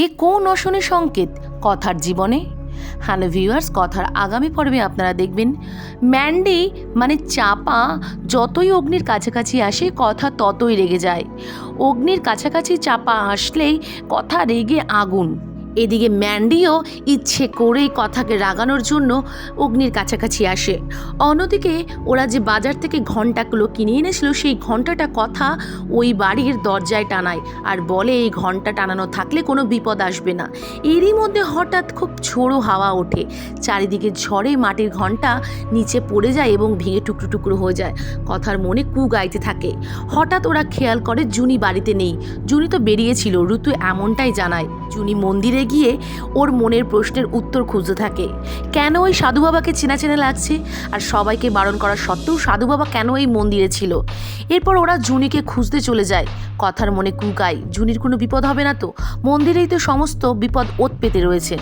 এ কোন অশনি সংকেত? কথার জীবনে? হ্যালো ভিউয়ার্স, কথার আগামী পর্বে আপনারা দেখবেন, ম্যান্ডি মানে চাপা যতই অগ্নির কাছাকাছি আসে, কথা ততই রেগে যায়। অগ্নির কাছাকাছি চাপা আসলেই কথা রেগে আগুন। এদিকে ম্যান্ডিও ইচ্ছে করেই কথাকে রাগানোর জন্য অগ্নির কাছাকাছি আসে। অন্যদিকে ওরা যে বাজার থেকে ঘন্টাগুলো কিনে এনেছিল, সেই ঘন্টাটা কথা ওই বাড়ির দরজায় টানায় আর বলে, এই ঘণ্টা টানানো থাকলে কোনো বিপদ আসবে না। এরই মধ্যে হঠাৎ খুব ছোড়ো হাওয়া ওঠে। চারিদিকে ঝড়ে মাটির ঘণ্টা নিচে পড়ে যায় এবং ভেঙে টুকরো টুকরো হয়ে যায়। কথার মনে কু গাইতে থাকে। হঠাৎ ওরা খেয়াল করে, জুনি বাড়িতে নেই। জুনি তো বেরিয়েছিল, ঋতু এমনটাই জানায়। জুনি মন্দিরে গিয়ে ওর মনের প্রশ্নের উত্তর খুঁজতে থাকে। কেন ওই সাধু বাবাকে চেনা চেনা লাগছে? আর সবাইকে বারণ করা সত্ত্বেও সাধু বাবা কেন এই মন্দিরে ছিল? এরপর ওরা জুনিকে খুঁজতে চলে যায়। কথার মনে কুকায়, জুনির কোনো বিপদ হবে না তো? মন্দিরেই তো সমস্ত বিপদ ওত পেতে রয়েছে।